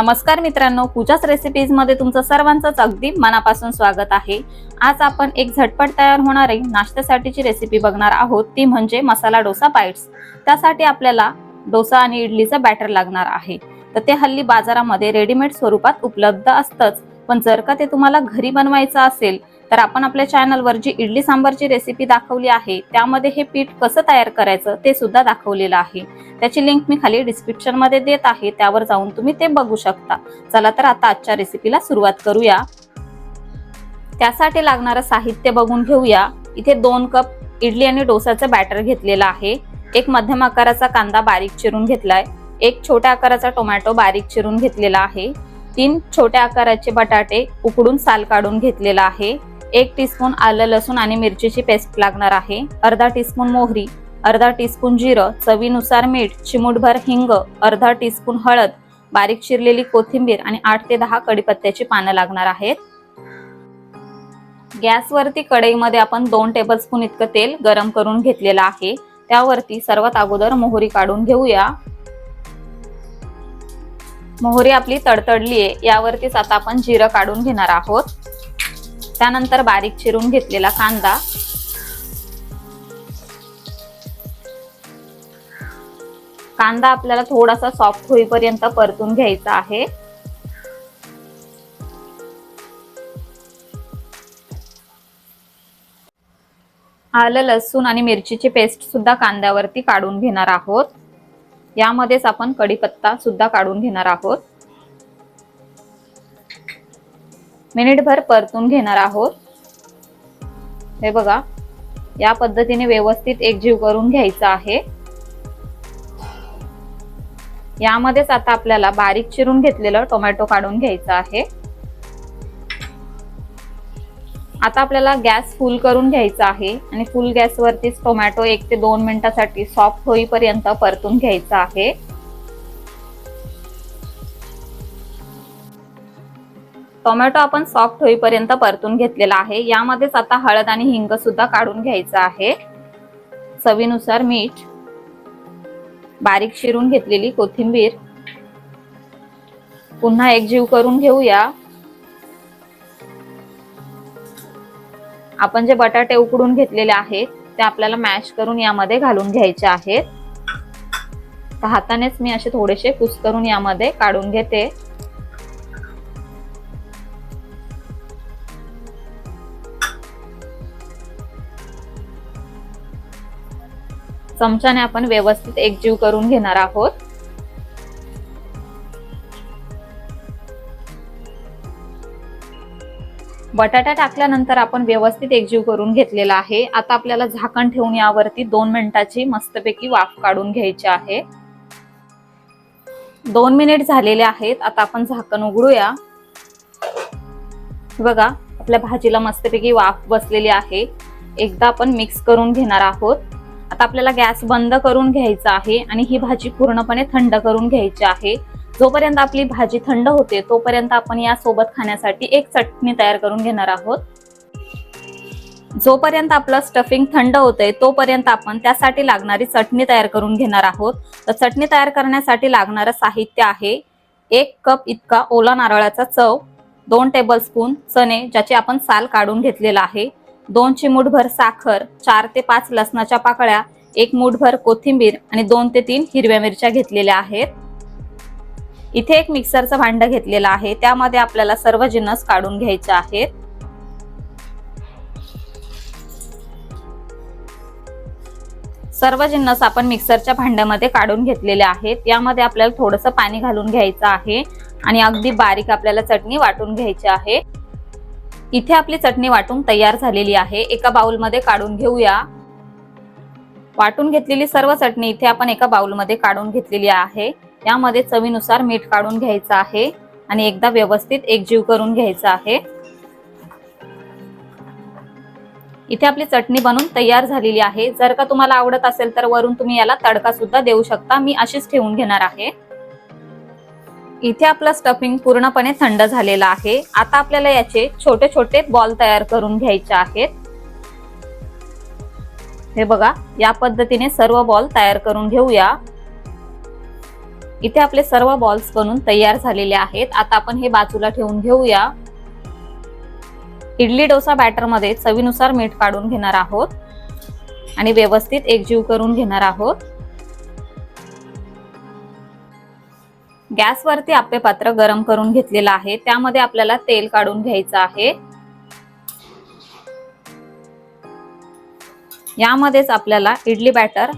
नमस्कार मित्रांनो पूजाच रेसिपीजमध्ये तुमचं सर्वांचंच अगदी मनापासून स्वागत आहे. आज आपण एक झटपट तयार होणारी नाश्त्यासाठीची रेसिपी बघणार आहोत ती म्हणजे मसाला डोसा बाईट्स त्यासाठी आपल्याला डोसा आणि इडलीचं बॅटर लागणार आहे. तर ते हल्ली बाजारामध्ये रेडीमेड स्वरूपात उपलब्ध असतंच. पण जर का ते तुम्हाला घरी बनवायचं असेल तर आपण आपल्या चॅनलवर जी इडली सांबारची रेसिपी दाखवली आहे त्यामध्ये हे पीठ कसं तयार करायचं ते सुद्धा दाखवलेलं आहे. त्याची लिंक मी खाली डिस्क्रिप्शनमध्ये देत आहे त्यावर जाऊन तुम्ही ते बघू शकता. चला तर आता आजच्या रेसिपीला सुरुवात करूया. त्यासाठी लागणारं साहित्य बघून घेऊया. इथे दोन कप इडली आणि डोसाचं बॅटर घेतलेलं आहे. एक मध्यम आकाराचा कांदा बारीक चिरून घेतलाय. एक छोट्या आकाराचा टोमॅटो बारीक चिरून घेतलेला आहे. तीन छोट्या आकाराचे बटाटे उकडून साल काढून घेतलेला आहे. एक टीस्पून आलं लसूण आणि मिरचीची पेस्ट लागणार आहे. अर्धा टीस्पून मोहरी अर्धा टीस्पून जिरं चवीनुसार मीठ चिमूटभर हिंग अर्धा टीस्पून हळद बारीक चिरलेली कोथिंबीर आणि आठ ते दहा कडीपत्त्याची पानं लागणार आहेत. गॅसवरती कढईमध्ये आपण दोन टेबलस्पून इतकं तेल गरम करून घेतलेलं आहे. त्यावरती सर्वात अगोदर मोहरी काढून घेऊया. मोहरी आपली तडतडली आहे यावरतीच आता आपण जिरं काढून घेणार आहोत. त्यानंतर बारीक चिरून घेतलेला कांदा. कांदा आपल्याला थोडासा सॉफ्ट होईपर्यंत परतून घ्यायचा आहे. आलं लसूण आणि मिरचीची पेस्ट सुद्धा कांद्यावरती काढून घेणार आहोत. यामध्येच आपण कढीपत्ता सुद्धा काढून घेणार आहोत. मिनिटभर परतून घेणार आहोत. हे बघा या पद्धतीने व्यवस्थित एकजीव करून घ्यायचा आहे. यामध्येच आता आपल्याला बारीक चिरून घेतलेलं टोमॅटो काढून घ्यायचं आहे. आता आपल्याला गॅस फुल करून घ्यायचा आहे आणि फुल गॅसवरतीच टोमॅटो एक ते दोन मिनिटासाठी सॉफ्ट होईपर्यंत परतून घ्यायचा आहे. टोमॅटो आपण सॉफ्ट होईपर्यंत परतून घेतलेला आहे. यामध्येच आता हळद आणि हिंग सुद्धा काढून घ्यायचं आहे. चवीनुसार मीठ बारीक शिरून घेतलेली कोथिंबीर. पुन्हा एकजीव करून घेऊया. आपण जे बटाटे उकडून घेतलेले आहेत ते आपल्याला मॅश करून यामध्ये घालून घ्यायचे आहेत. हातानेच मी असे थोडेसे कुस करून यामध्ये काढून घेते. चमच्याने आपण व्यवस्थित एकजीव करून घेणार आहोत. बटाटा टाकल्यानंतर आपण व्यवस्थित एकजीव करून घेतलेला आहे. आता आपल्याला झाकण ठेवून यावरती दोन मिनिटाची मस्तपैकी वाफ काढून घ्यायची आहे. दोन मिनिट झालेले आहेत. आता आपण झाकण उघडूया. बघा आपल्या भाजीला मस्तपैकी वाफ बसलेली आहे. एकदा आपण मिक्स करून घेणार आहोत. आता आपल्याला गॅस बंद करून घ्यायचा आहे आणि ही भाजी पूर्णपणे थंड करून घ्यायची आहे. जोपर्यंत आपली भाजी थंड होते तोपर्यंत आपण या सोबत खाण्यासाठी एक चटणी तयार करून घेणार आहोत. जोपर्यंत आपलं स्टफिंग थंड होतंय तोपर्यंत आपण त्यासाठी लागणारी चटणी तयार करून घेणार आहोत. तर चटणी तयार करण्यासाठी लागणारं साहित्य आहे एक कप इतका ओला नारळाचा चव दोन टेबलस्पून चणे ज्याची आपण साल काढून घेतलेला आहे. दोन चिमूटभर साखर चार ते पाच लसणाच्या पाकळ्या एक मूठभर कोथिंबीर आणि दोन ते तीन हिरव्या मिरच्या घेतलेल्या आहेत. इथे एक मिक्सरचं भांड घेतलेलं आहे. त्यामध्ये आपल्याला सर्व जिन्नस काढून घ्यायचे आहेत. सर्व जिन्नस आपण मिक्सरच्या भांड्यामध्ये काढून घेतलेले आहेत. यामध्ये आपल्याला थोडंसं पाणी घालून घ्यायचं आहे आणि अगदी बारीक आपल्याला चटणी वाटून घ्यायची आहे. इथे आपली चटणी वाटून तयार झालेली आहे. एका बाउलमध्ये काढून घेऊया. वाटून घेतलेली सर्व चटणी इथे आपण एका बाउलमध्ये काढून घेतलेली आहे. यामध्ये चवीनुसार मीठ काढून घ्यायचं आहे आणि एकदा व्यवस्थित एकजीव करून घ्यायचं आहे. इथे आपली चटणी बनून तयार झालेली आहे. जर का तुम्हाला आवडत असेल तर वरून तुम्ही याला तडका सुद्धा देऊ शकता. मी अशीच ठेवून घेणार आहे. इथे आपलं स्टफिंग पूर्णपणे थंड झालेलं आहे. आता आपल्याला याचे छोटे छोटे बॉल तयार करून घ्यायचे आहेत. हे बघा या पद्धतीने सर्व बॉल तयार करून घेऊया. इथे आपले सर्व बॉल्स बनून तयार झालेले आहेत. आता आपण हे बाजूला ठेवून घेऊया. इडली डोसा बॅटरमध्ये चवीनुसार मीठ काढून घेणार आहोत. आणि व्यवस्थित एकजीव करून घेणार आहोत. गॅसवरती आपले पात्र गरम करून घेतलेलं आहे. त्यामध्ये आपल्याला तेल काढून घ्यायचं आहे. यामध्येच आपल्याला इडली बॅटर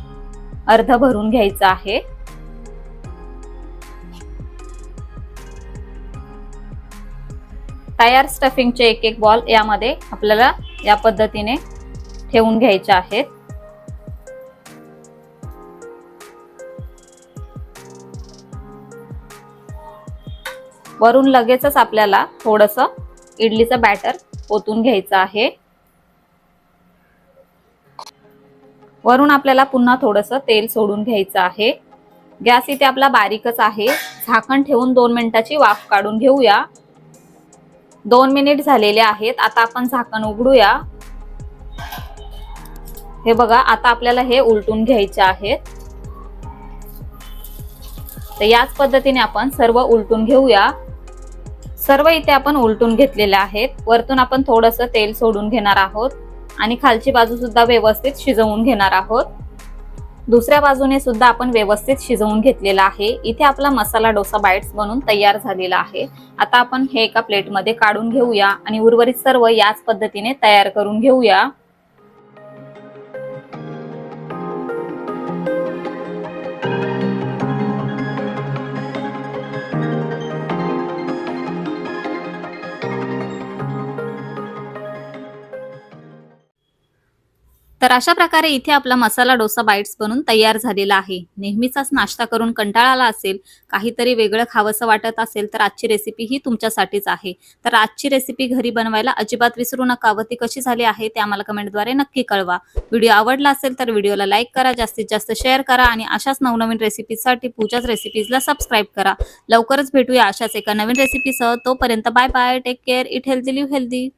अर्ध भरून घ्यायचं आहे. तयार स्टफिंगचे एक एक बॉल यामध्ये आपल्याला या पद्धतीने ठेवून घ्यायचे आहेत. वरून लगेचच आपल्याला थोडस इडलीचं बॅटर ओतून घ्यायचं आहे. वरून आपल्याला पुन्हा थोडस तेल सोडून घ्यायचं आहे. गॅस इथे आपला बारीकच आहे. झाकण ठेवून दोन मिनिटाची वाफ काढून घेऊया. दोन मिनिट झालेले आहेत. आता आपण झाकण उघडूया. हे बघा आता आपल्याला हे उलटून घ्यायचे आहेत. तर याच पद्धतीने आपण सर्व उलटून घेऊया. सर्व इथे आपण उलटून घेतलेले आहेत. वरतून आपण थोडंसं तेल सोडून घेणार आहोत. आणि खालची बाजू सुद्धा व्यवस्थित शिजवून घेणार आहोत. दुसऱ्या बाजूने सुद्धा आपण व्यवस्थित शिजवून घेतलेला आहे. इथे आपला मसाला डोसा बाईट्स बनून तयार झालेला आहे. आता आपण हे एका प्लेटमध्ये काढून घेऊया आणि उर्वरित सर्व याच पद्धतीने तयार करून घेऊया. तर अशा प्रकारे इथे आपला मसाला डोसा बाईट्स बनून तयार झालेला आहे. नेहमीचाच नाश्ता करून कंटाळा आला असेल काहीतरी वेगळं खावंसं वाटत असेल तर आजची रेसिपी ही तुमच्यासाठीच आहे. तर आजची रेसिपी घरी बनवायला अजिबात विसरू नका. व ती कशी झाली आहे ते आम्हाला कमेंटद्वारे नक्की कळवा. व्हिडिओ आवडला असेल तर व्हिडिओला लाईक करा जास्तीत जास्त शेअर करा आणि अशाच नवनवीन रेसिपीजसाठी पूजाच रेसिपीजला सबस्क्राईब करा. लवकरच भेटूया अशाच एका नवीन रेसिपीसह तोपर्यंत bye bye take care eat healthy live healthy